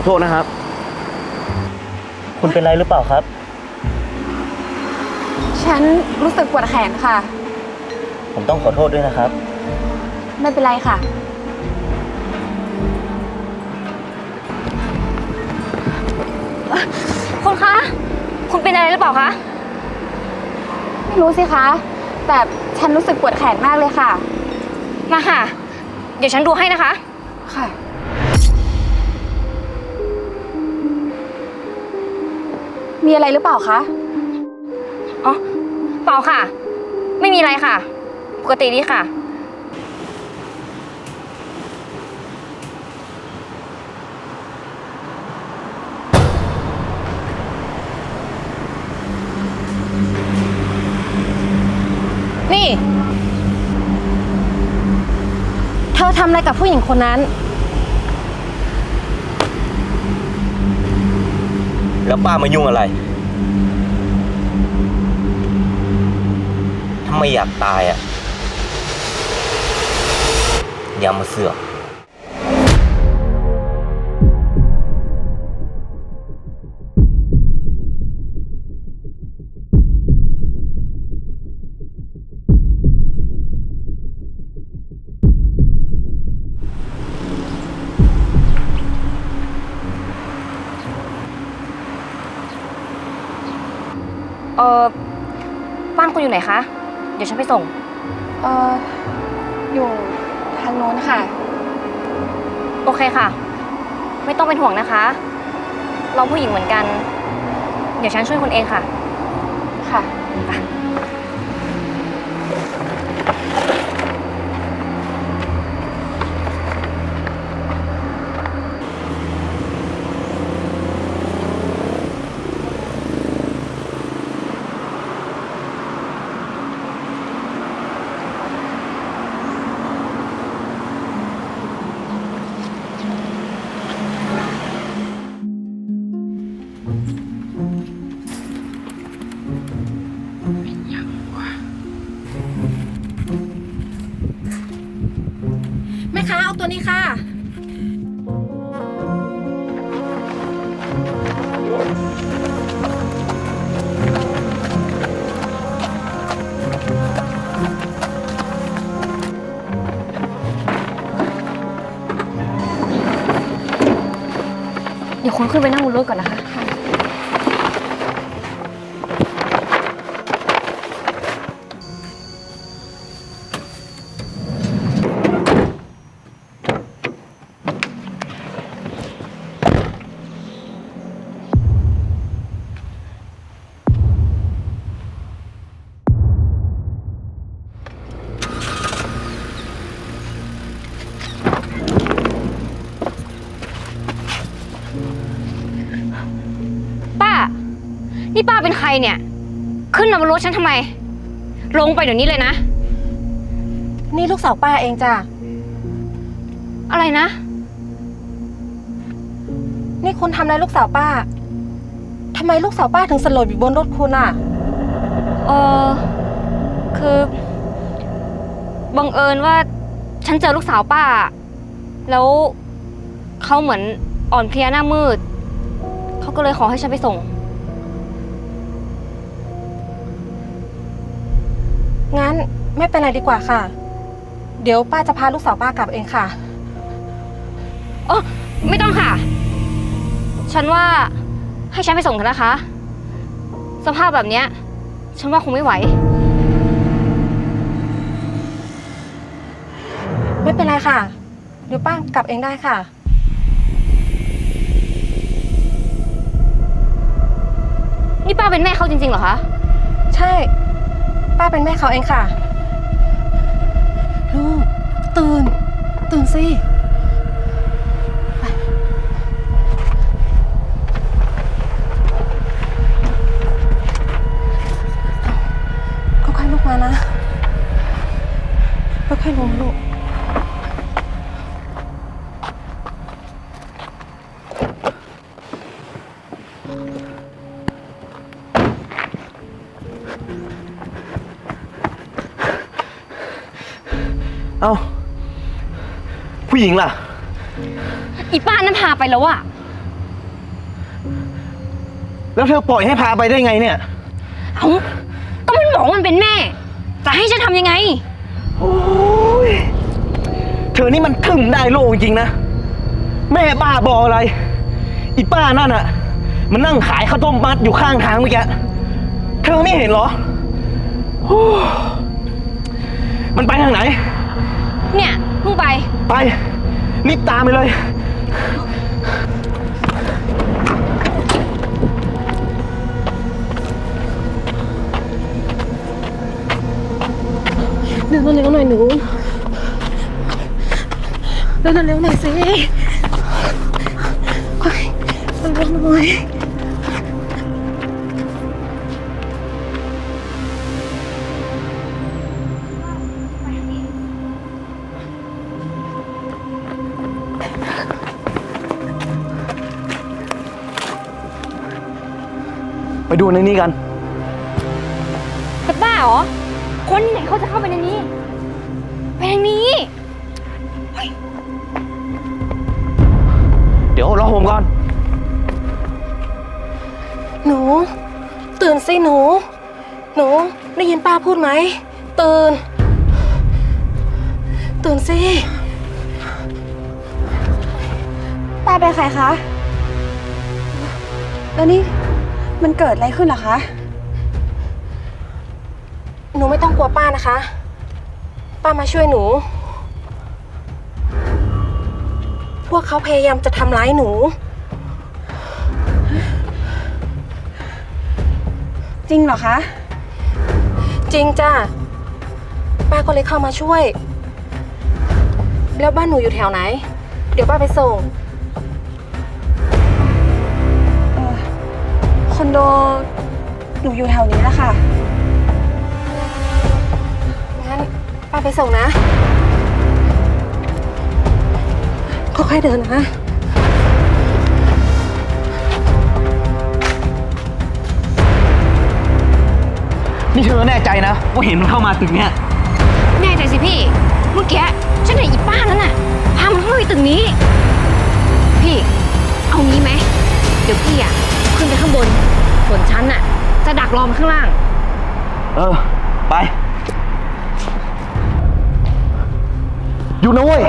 อโทษนะครับ คุณเป็นไรหรือเปล่าครับ ฉันรู้สึกปวดแขนค่ะ ผมต้องขอโทษด้วยนะครับ ไม่เป็นไรค่ะ คุณคะ คุณเป็นอะไรหรือเปล่าคะ ไม่รู้สิคะ แต่ฉันรู้สึกปวดแขนมากเลยค่ะ มาค่ะ เดี๋ยวฉันดูให้นะคะ ค่ะ มีอะไรหรือเปล่าคะ อ๋อ เปล่าค่ะ ไม่มีอะไรค่ะ ปกติดีค่ะ นี่ เธอทำอะไรกับผู้หญิงคนนั้น แล้วป้ามายุ่งอะไรถ้าไม่อยากตายอะ อย่ามาเสือก คุณอยู่ไหนคะ เดี๋ยวฉันไปส่ง เอ่ออยู่ทางโน้นค่ะ โอเคค่ะ ไม่ต้องเป็นห่วงนะคะ เราผู้หญิงเหมือนกัน เดี๋ยวฉันช่วยคุณเองค่ะ ค่ะแขอขึ้นไปนั่งบนรถก่อนนะคะ นี่ป้าเป็นใครเนี่ย ขึ้นมาบนรถฉันทำไม ลงไปเดี๋ยวนี้เลยนะ นี่ลูกสาวป้าเองจ้ะ อะไรนะ นี่คุณทำอะไรลูกสาวป้า ทำไมลูกสาวป้าถึงสลบอยู่บนรถคุณอะ เออคือบังเอิญว่าฉันเจอลูกสาวป้า แล้วเขาเหมือนอ่อนเพลียหน้ามืด เขาก็เลยขอให้ฉันไปส่ง งั้นไม่เป็นไรดีกว่าค่ะ เดี๋ยวป้าจะพาลูกสาวป้ากลับเองค่ะ โอ้ไม่ต้องค่ะ ฉันว่าให้ฉันไปส่งเถอะนะคะ สภาพแบบเนี้ย ฉันว่าคงไม่ไหว ไม่เป็นไรค่ะ เดี๋ยวป้ากลับเองได้ค่ะ นี่ป้าเป็นแม่เขาจริงๆเหรอคะ ใช่ ป้าเป็นแม่เขาเองค่ะ ลูก ตื่น ตื่นสิ เอ้า ผู้หญิงล่ะ อีป้านั้นพาไปแล้วอะแล้วเธอปล่อยให้พาไปได้ไงเนี่ย เอ้าก็มันบอกว่ามันเป็นแม่ จะให้ฉันทำยังไง โอ้ย เธอนี่มันถึงได้โลกจริงๆนะ แม่บ้าบออะไร อีป้านั่นอะมันนั่งขายข้าวต้มมัดอยู่ข้างทางเมื่อกี้ เธอไม่เห็นเหรอโอ้มันไปทางไหน เนี่ยเพิ่งไป ไปรีบตามไปเลย เดินเร็วๆหน่อยหนู เดินเร็วๆหน่อยสิโอ๊ยเร็วๆหน่อย ไปดูในนี้กัน จะบ้าเหรอ คนไหนเขาจะเข้าไปในนี้ ไปทางนี้ เดี๋ยวรอผมก่อน หนู ตื่นสิหนู หนูได้ยินป้าพูดไหม ตื่น ตื่นสิป้าเป็นใครคะ แล้วนี่ มันเกิดอะไรขึ้นเหรอคะ หนูไม่ต้องกลัวป้านะคะ ป้ามาช่วยหนู พวกเขาพยายามจะทำร้ายหนู จริงเหรอคะ จริงจ้ะ ป้าก็เลยเข้ามาช่วย แล้วบ้านหนูอยู่แถวไหน เดี๋ยวป้าไปส่ง อนโด หนูอยู่แถวนี้แหละค่ะ งั้นป้าไปส่งนะ ค่อยๆเดินนะ นี่เธอแน่ใจนะว่าเห็นมันเข้ามาตึกเนี้ย แน่ใจสิพี่ เมื่อกี้ฉันเห็นอีป้านั้นน่ะพามันเข้าไปตึกนี้ พี่ เอางี้ไหม เดี๋ยวพี่อะ ขึ้นไปข้างบน ส่วนฉันน่ะ จะดักรอมันข้างล่าง เออ ไป อยู่นะเว้ย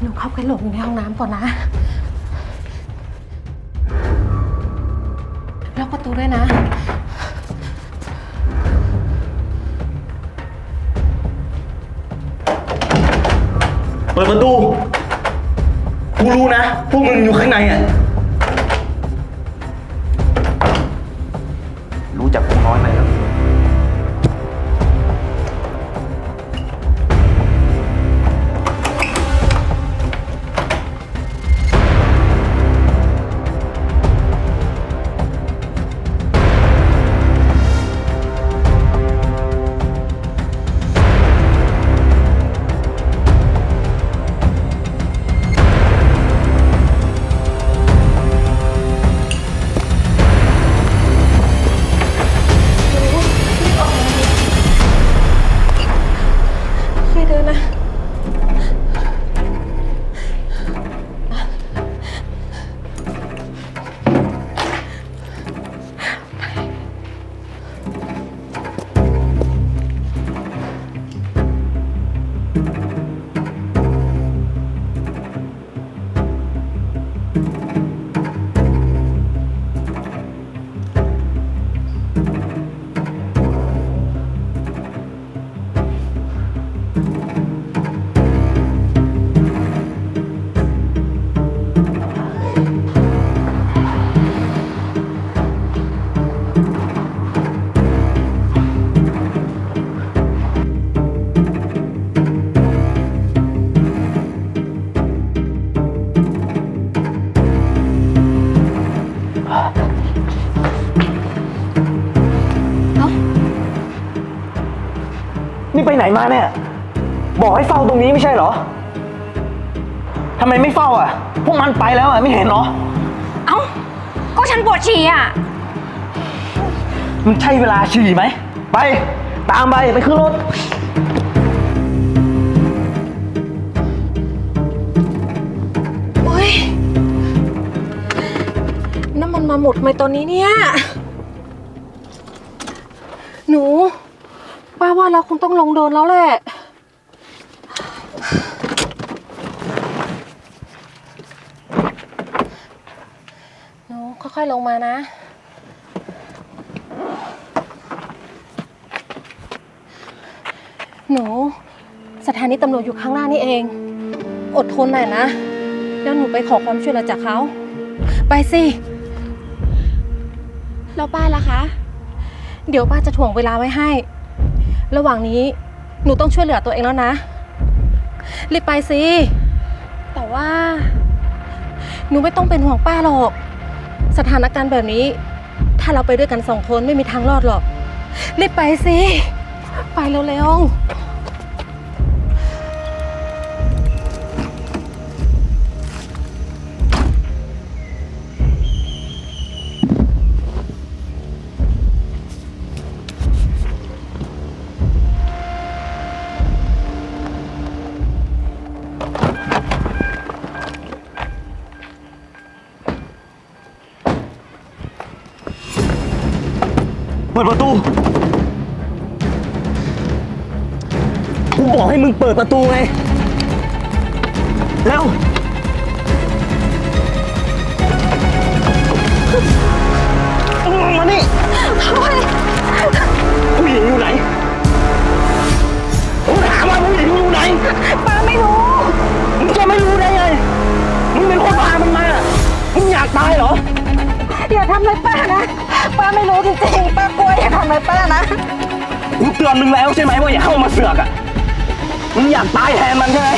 หนูเข้าไปหลบอยู่ในห้องน้ำก่อนนะ เปิดประตู กูรู้นะ พวกมึงอยู่ข้างในอะ รู้จักกูน้อยไหม มาเนี่ย บอกให้เฝ้าตรงนี้ไม่ใช่เหรอทำไมไม่เฝ้าอะ พวกมันไปแล้วอะ ไม่เห็นเหรอ เอ้า ก็ฉันปวดฉี่อะ มันใช่เวลาฉี่ไหม ไปตตามไป ไปขึ้นรถ โอ๊ยน้ำมันมาหมดทำไมตอนนี้เนี่ย หนู ป้าว่าเราคงต้องลงโดนแล้วแหละ หนูค่อยๆลงมานะ หนู สถานีตำรวจอยู่ข้างหน้านี่เอง อดทนหน่อยนะ แล้วหนูไปขอความช่วยเหลือจากเขา ไปสิ แล้วป้าล่ะคะ เดี๋ยวป้าจะถ่วงเวลาไว้ให้ ระหว่างนี้หนูต้องช่วยเหลือตัวเองแล้วนะ รีบไปสิ แต่ว่า หนูไม่ต้องเป็นห่วงป้าหรอก สถานการณ์แบบนี้ ถ้าเราไปด้วยกันสองคนไม่มีทางรอดหรอก รีบไปสิ ไปเร็วๆ เปิดประตู กูบอกให้มึงเปิดประตูไง แล้ว อนมึงแล้วใช่ไหมว่าอย่าเข้ามาเสือกอะมึงอยากตายแทนมันใช่ไหม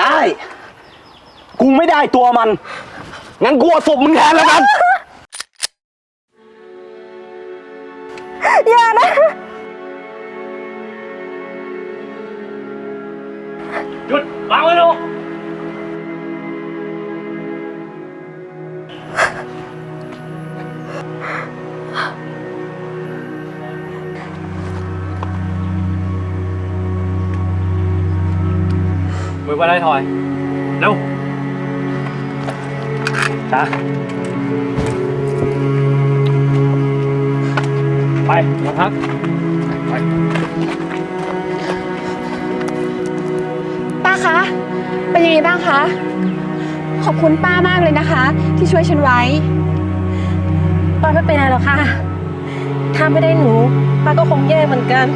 ได้ กูไม่ได้ตัวมัน งั้นกูเอาศพมึงแทนแล้วกัน อย่านะ มือไปไล่ถอยเร็วจ้ะไปมาพักป้าคะ เป็นยังไงบ้างคะ ขอบคุณป้ามากเลยนะคะ ที่ช่วยฉันไว้ ป้าไม่เป็นไรหรอกค่ะ ถ้าไม่ได้หนู ป้าก็คงแย่เหมือนกัน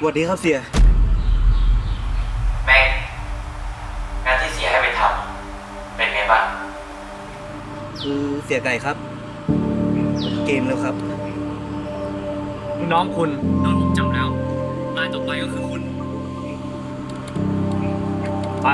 สวัสดีครับเสีย แม่งงานที่เสียให้ไปทำเป็นไงบ้างคือเสียไก่ครับ เกมแล้วครับ ลูกน้องคุณโดนผมจับแล้วรายต่อไปก็คือคุณ ไป